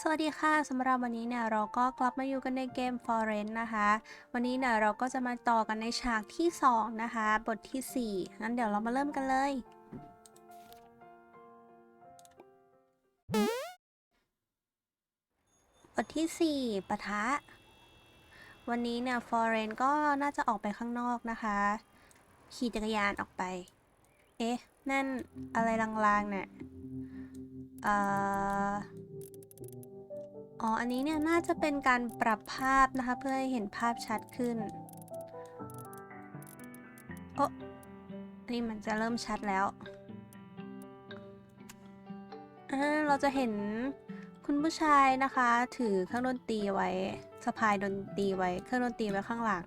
สวัสดีค่ะสำหรับวันนี้เนี่ยเราก็กลับมาอยู่กันในเกม Forest นะคะ วันนี้เนี่ยเราก็จะมาต่อกันในฉากที่ 2 นะคะ บทที่ 4 งั้นเดี๋ยวเรามาเริ่มกันเลย บทที่ 4 ปะทะ วันนี้เนี่ยฟอร์เรนก็น่าจะออกไปข้างนอกนะคะ ขี่จักรยานออกไป เอ๊ะ นั่นอะไรลางๆเนี่ยเอ่อ อ๋อ อันนี้เนี่ยน่าจะเป็นการปรับภาพนะคะ เพื่อให้เห็นภาพชัดขึ้นโอ้อันนี้มันจะเริ่มชัดแล้วอ่าเราจะเห็นคุณผู้ชายนะคะ ถือเครื่องดนตรีไว้สะพายดนตรีไว้เครื่องดนตรีไว้ข้างหลัง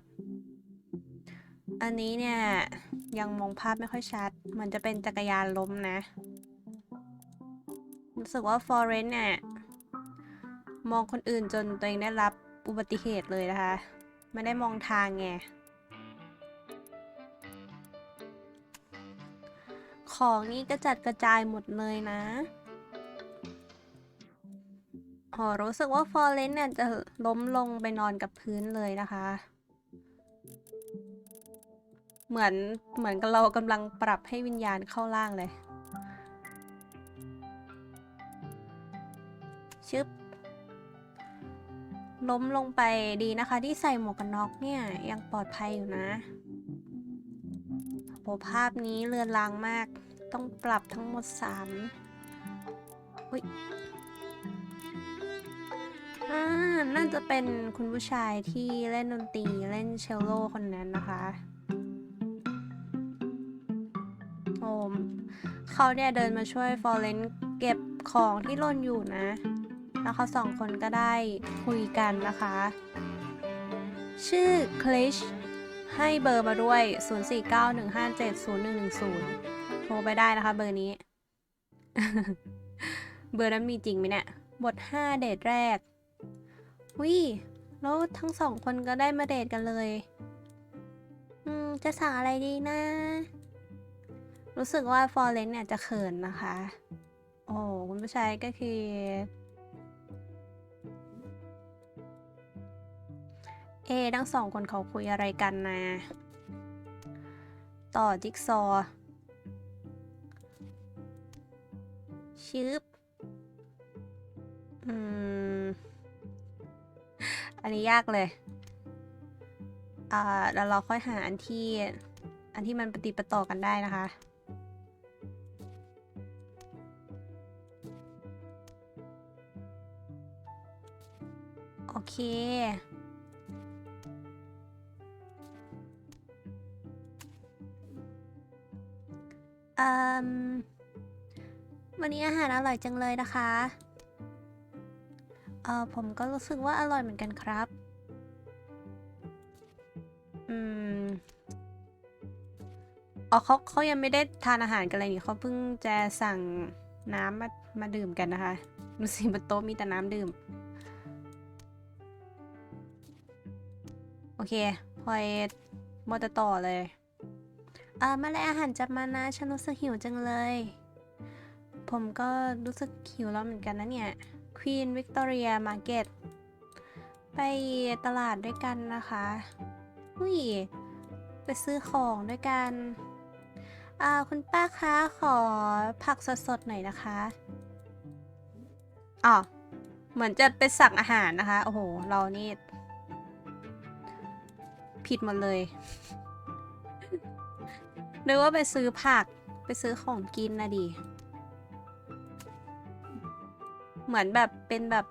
อันนี้เนี่ยยังมองภาพไม่ค่อยชัด มันจะเป็นจักรยานล้มนะ รู้สึกว่าฟอร์เรนเนี่ย มองคนอื่นจนตัวเองได้รับอุบัติเหตุเลยนะคะ ไม่ได้มองทางไง ของนี่กระจัดกระจายหมดเลยนะอ๋อรู้สึกว่าฟอร์เรนเนี่ยจะล้มลงไปนอนกับพื้นเลยนะคะ เหมือนเหมือนกับเรากำลังปรับให้วิญญาณเข้าร่างเลย ชึบ ล้มลงไปดีนะคะ ที่ใส่หมวกกันน็อกเนี่ยยังปลอดภัยอยู่นะโหภาพนี้เลือนลางมาก ต้องปรับทั้งหมดสามอุ้ยอ่าน่าจะเป็นคุณผู้ชายที่เล่นดนตรีเล่นเชลโลคนนั้นนะคะโอมเขาเนี่ยเดินมาช่วยฟอร์เรนเก็บของที่หล่นอยู่นะ แล้วเขาสองคนก็ได้คุยกันนะคะ ชื่อคลิชให้เบอร์มาด้วย 0491570110 โทรไปได้นะคะเบอร์นี้ เบอร์นั้นมีจริงไหมเนี่ย บท 5 เดทแรกวิแล้วทั้งสองคนก็ได้มาเดทกันเลย อืม จะสั่งอะไรดีนะ รู้สึกว่าฟอร์เรนเนี่ยจะเขินนะคะ โอ้ คุณผู้ชายก็คือ เอทั้งสองคนเขาคุยอะไรกันนะ ต่อจิ๊กซอว์ชืบอืม อันนี้ยากเลย อ่าแล้วเราค่อยหาอันที่ อันที่มันปฏิดปต่อกันได้นะคะโอเค เอ่มวันนี้อาหารอร่อยจังเลยนะคะ เออผมก็รู้สึกว่าอร่อยเหมือนกันครับ อืม อ๋อเขาเขายังไม่ได้ทานอาหารกันเลยนี่เขาเพิ่งจะสั่งน้ำมามาดื่มกันนะคะ ดูสิบนโต๊ะมีแต่น้ำดื่ม โอเคพลอยมอจะต่อเลย เอ่ามาเลยอาหารจับมานะ ฉันรู้สึกหิวจังเลย ผมก็รู้สึกหิวแล้วเหมือนกันนะเนี่ย Queen Victoria Market ไปตลาดด้วยกันนะคะอุ้ยไปซื้อของด้วยกันอ่าคุณป้าคะขอผักสดๆหน่อยนะคะอ๋อเหมือนจะไปสั่งอาหารนะคะ โอ้โห เรานี่ ผิดหมดเลย นึกว่าไปซื้อผักไปซื้อของกินนะดิ เหมือนแบบเป็นแบบ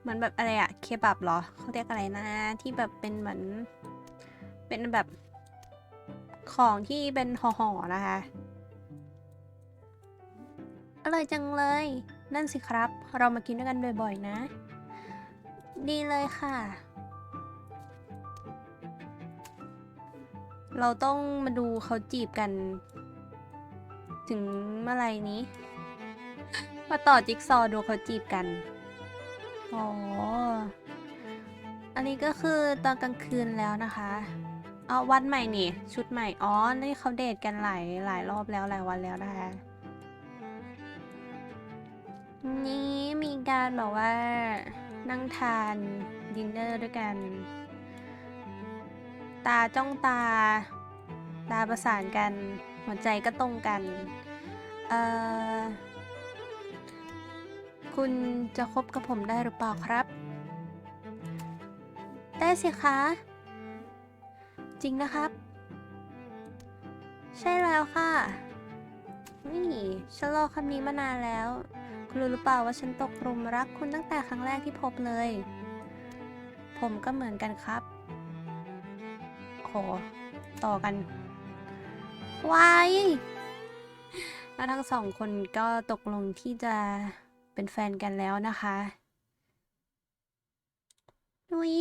เหมือนแบบอะไรอะเคบับเหรอเขาเรียกอะไรนะ ที่แบบเป็นเหมือน เป็นแบบของที่เป็นห่อๆนะคะอร่อยจังเลย นั่นสิครับ เรามากินด้วยกันบ่อยๆนะ ดีเลยค่ะ เราต้องมาดูเขาจีบกัน ถึงเมื่อไรนี้ มาต่อจิ๊กซอว์ดูเขาจีบกัน อ๋อ อันนี้ก็คือตอนกลางคืนแล้วนะคะเอาวันใหม่นี่ ชุดใหม่ อ๋อ นี่เขาเดทกันหลายหลายรอบแล้วหลายวันแล้วนะคะนี้มีการแบบว่านั่งทานดินเนอร์ด้วยกัน ตาจ้องตา ตาประสานกัน หัวใจก็ตรงกันเอ่อคุณจะคบกับผมได้หรือเปล่าครับ ได้สิคะ จริงนะครับ ใช่แล้วค่ะ นี่ฉันรอคำนี้มานานแล้ว คุณรู้หรือเปล่าว่าฉันตกหลุมรักคุณตั้งแต่ครั้งแรกที่พบเลย ผมก็เหมือนกันครับ โหต่อกันวายแล้วทั้งสองคนก็ตกลงที่จะเป็นแฟนกันแล้วนะคะนุย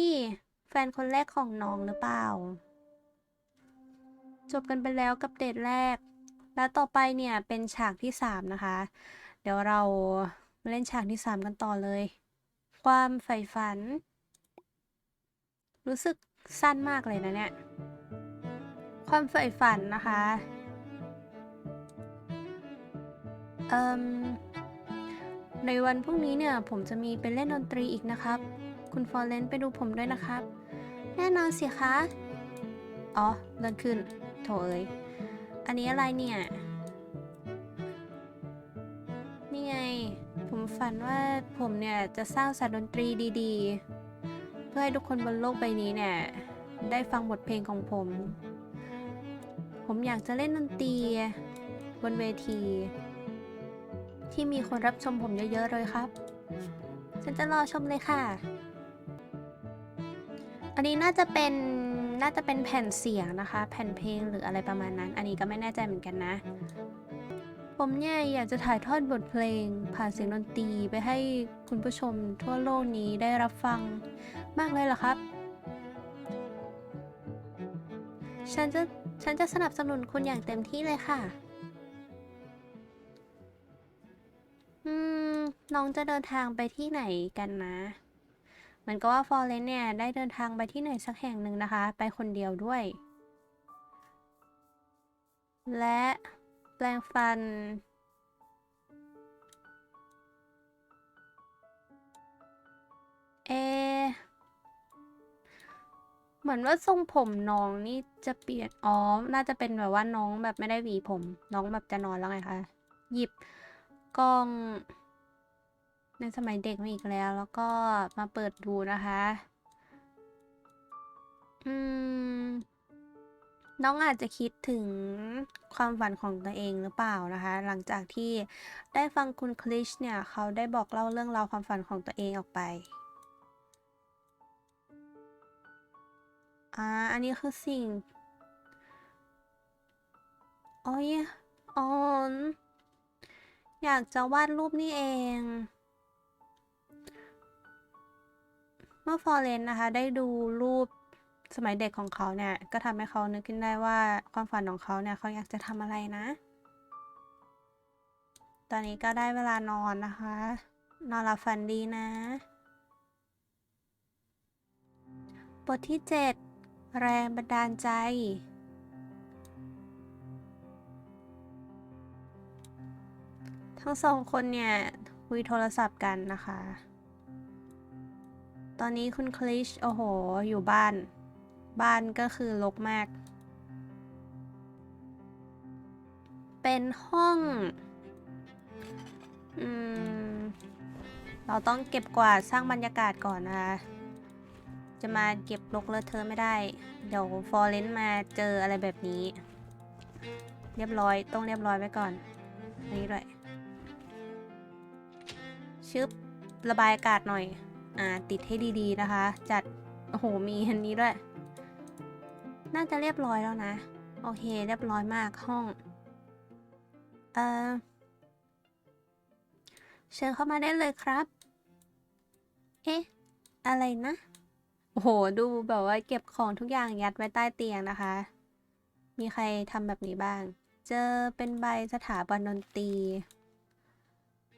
แฟนคนแรกของน้องหรือเปล่า จบกันไปแล้วกับเดทแรก แล้วต่อไปเนี่ยเป็นฉากที่สามนะคะ เดี๋ยวเรามาเล่นฉากที่สามกันต่อเลย ความใฝ่ฝัน รู้สึก สั้นมากเลยนะเนี่ย ความใฝ่ฝันนะคะ เอ่มในวันพรุ่งนี้เนี่ย ผมจะมีไปเล่นดนตรีอีกนะครับ คุณฟอร์เรนไปดูผมด้วยนะครับ แน่นอนสิคะ อ๋อเลื่อนขึ้น โถเอ้ย อันนี้อะไรเนี่ย นี่ไง ผมฝันว่าผมเนี่ย จะสร้างสายดนตรีดี ๆ เพื่อให้ทุกคนบนโลกใบนี้เนี่ย ได้ฟังบทเพลงของผม ผมอยากจะเล่นดนตรีบนเวที ที่มีคนรับชมผมเยอะๆเลยครับ ฉันจะรอชมเลยค่ะ อันนี้น่าจะเป็นน่าจะเป็นแผ่นเสียงนะคะ แผ่นเพลงหรืออะไรประมาณนั้น อันนี้ก็ไม่แน่ใจเหมือนกันนะ ผมเนี่ยอยากจะถ่ายทอดบทเพลง ผ่านเสียงดนตรีไปให้คุณผู้ชมทั่วโลกนี้ได้รับฟัง มากเลยเหรอครับ ฉันจะ ฉันจะสนับสนุนคุณอย่างเต็มที่เลยค่ะ อืม น้องจะเดินทางไปที่ไหนกันนะเหมือนกับว่าฟอร์เรนเนี่ย ได้เดินทางไปที่ไหนสักแห่งหนึ่งนะคะ ไปคนเดียวด้วย และแปลงฟันเอ เหมือนว่าทรงผมน้องนี่จะเปลี่ยนอ๋อน่าจะเป็นแบบว่าน้องแบบไม่ได้หวีผม น้องแบบจะนอนแล้วไงคะ หยิบกล้อง ในสมัยเด็กมาอีกแล้ว แล้วก็มาเปิดดูนะคะ อืม น้องอาจจะคิดถึงความฝันของตัวเองหรือเปล่านะคะ หลังจากที่ได้ฟังคุณคลิชเนี่ย เขาได้บอกเล่าเรื่องราวความฝันของตัวเองออกไป อ่า อันนี้คือสิ่งโอ้ยอ๋ออยากจะวาดรูปนี่เอง เมื่อฟอร์เรนนะคะ ได้ดูรูปสมัยเด็กของเขาเนี่ย ก็ทำให้เขานึกขึ้นได้ว่าความฝันของเขาเนี่ย เขาอยากจะทำอะไรนะ ตอนนี้ก็ได้เวลานอนนะคะ นอนหลับฝันดีนะ บทที่ 7 แรงบันดาลใจ ทั้งสองคนเนี่ยคุยโทรศัพท์กันนะคะ ตอนนี้คุณคลิชโอ้โห อยู่บ้าน บ้านก็คือรกมาก เป็นห้อง อืม เราต้องเก็บกวาดสร้างบรรยากาศก่อนนะคะ จะมาเก็บรกเลอะเทอะไม่ได้ เดี๋ยวฟอร์เรนซ์มาเจออะไรแบบนี้ เรียบร้อยต้องเรียบร้อยไว้ก่อนอันนี้ด้วยชึบระบายอากาศหน่อย อ่า ติดให้ดีๆนะคะ จัด โอ้โห มีอันนี้ด้วย น่าจะเรียบร้อยแล้วนะ โอเค เรียบร้อยมากห้อง เออเชิญเข้ามาได้เลยครับ เอ๊ะ อะไรนะ โอ้โห ดูแบบว่าเก็บของทุกอย่างยัดไว้ใต้เตียงนะคะ มีใครทำแบบนี้บ้าง เจอเป็นใบสถาบันดนตรี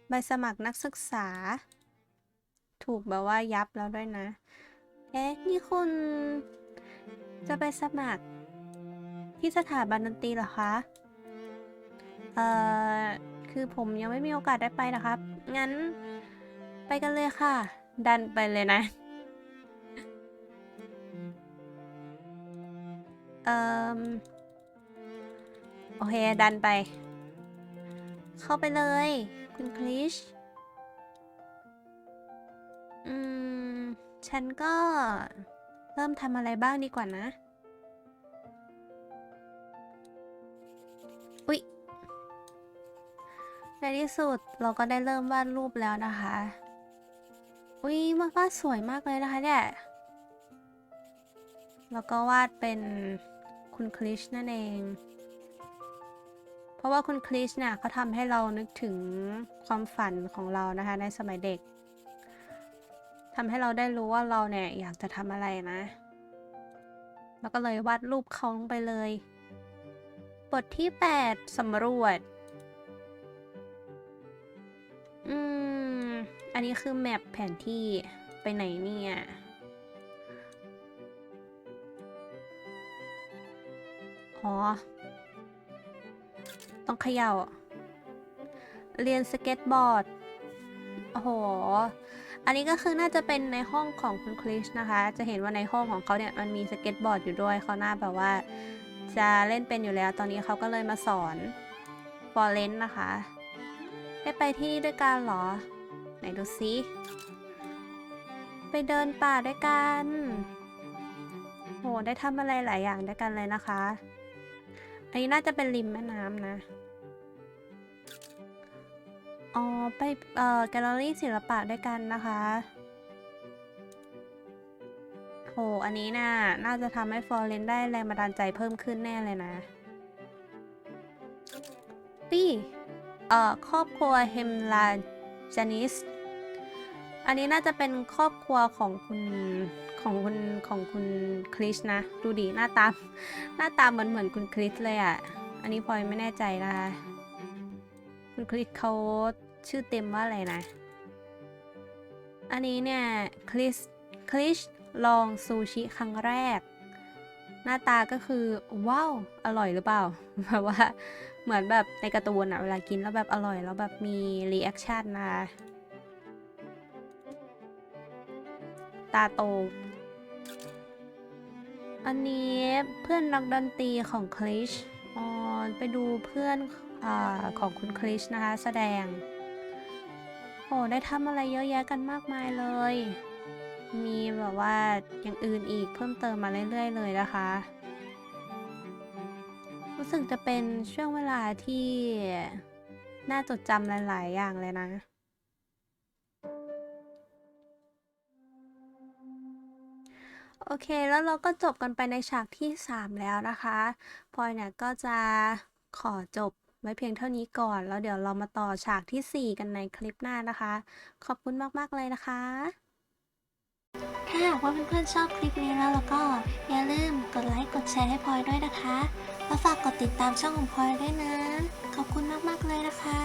ใบสมัครนักศึกษา ถูกแบบว่ายับแล้วด้วยนะ เอ๊ะ นี่คุณ จะไปสมัคร ที่สถาบันดนตรีเหรอคะ เอ่อ คือผมยังไม่มีโอกาสได้ไปนะครับ งั้นไปกันเลยค่ะ ดันไปเลยนะ เอ่อโอเค ดันไป เข้าไปเลย คุณคลิชอืม ฉันก็เริ่มทำอะไรบ้างดีกว่านะ อุ๊ย ในที่สุดเราก็ได้เริ่มวาดรูปแล้วนะคะ อุ๊ยมาวาดสวยมากเลยนะคะเนี่ย แล้วก็วาดเป็น คุณคลิชนั่นเอง เพราะว่าคุณคลิชเนี่ยเขาทำให้เรานึกถึงความฝันของเรานะคะในสมัยเด็กทำให้เราได้รู้ว่าเราเนี่ยอยากจะทำอะไรนะ แล้วก็เลยวาดรูปเขาลงไปเลย บทที่ 8สำรวจ อืม อันนี้คือแมปแผนที่ไปไหนเนี่ย อ๋อ ต้องเขย่า เรียนสเก็ตบอร์ด โอ้โห อันนี้ก็คือน่าจะเป็นในห้องของคุณคริสนะคะ จะเห็นว่าในห้องของเขาเนี่ยมันมีสเก็ตบอร์ดอยู่ด้วย เขาหน้าแบบว่า จะเล่นเป็นอยู่แล้ว ตอนนี้เขาก็เลยมาสอนฟอร์เรนนะคะ ได้ไปที่นี่ด้วยกันเหรอ ไหนดูซิไปเดินป่าด้วยกัน โห ได้ทำอะไรหลายอย่างด้วยกันเลยนะคะ อันนี้น่าจะเป็นริมแม่น้ำนะ อ๋อ ไป เอ่อ แกลเลอรี่ศิลปะด้วยกันนะคะโหอันนี้น่าน่าจะทำให้ฟอร์เรนได้แรงบันดาลใจเพิ่มขึ้นแน่เลยนะปี้เอ่อ ครอบครัวเฮมลาจานิส อันนี้น่าจะเป็นครอบครัวของคุณ ของคุณของคุณคริสนะ ดูดีหน้าตา หน้าตาเหมือนเหมือนคุณคริสเลยอะ่ะ อันนี้พลอยไม่แน่ใจนะคะคุณคริสเขาชื่อเต็มว่าอะไรนะ อันนี้เนี่ยคริสคริสลองซูชิครั้งแรก หน้าตาก็คือ ว้าว อร่อยหรือเปล่าแบบว่าเหมือนแบบในการ์ตูนอะเวลากินแล้วแบบอร่อยแล้วแบบมีรีแอคชั่นนะตาโต อันนี้เพื่อนนักดนตรีของคลิชอ๋อไปดูเพื่อนอของคุณคลิชนะคะ แสดง โอ้ได้ทำอะไรเยอะแยะกันมากมายเลย มีแบบว่าอย่างอื่นอีกเพิ่มเติมมาเรื่อยๆเลยนะคะ รู้สึกจะเป็นช่วงเวลาที่น่าจดจำหลาย ๆ อย่างเลยนะ โอเคแล้วเราก็จบกันไปในฉากที่ 3 แล้วนะคะพลอยเนี่ยก็จะขอจบไว้เพียงเท่านี้ก่อน แล้วเดี๋ยวเรามาต่อฉากที่ 4 กันในคลิปหน้านะคะ ขอบคุณมาก ๆ เลยนะคะ ถ้าหากว่าเพื่อนๆชอบคลิปนี้แล้วแล้วก็อย่าลืมกดไลค์กดแชร์ให้พลอยด้วยนะคะ แล้วฝากกดติดตามช่องของพลอยด้วยนะ ขอบคุณมาก ๆ เลยนะคะ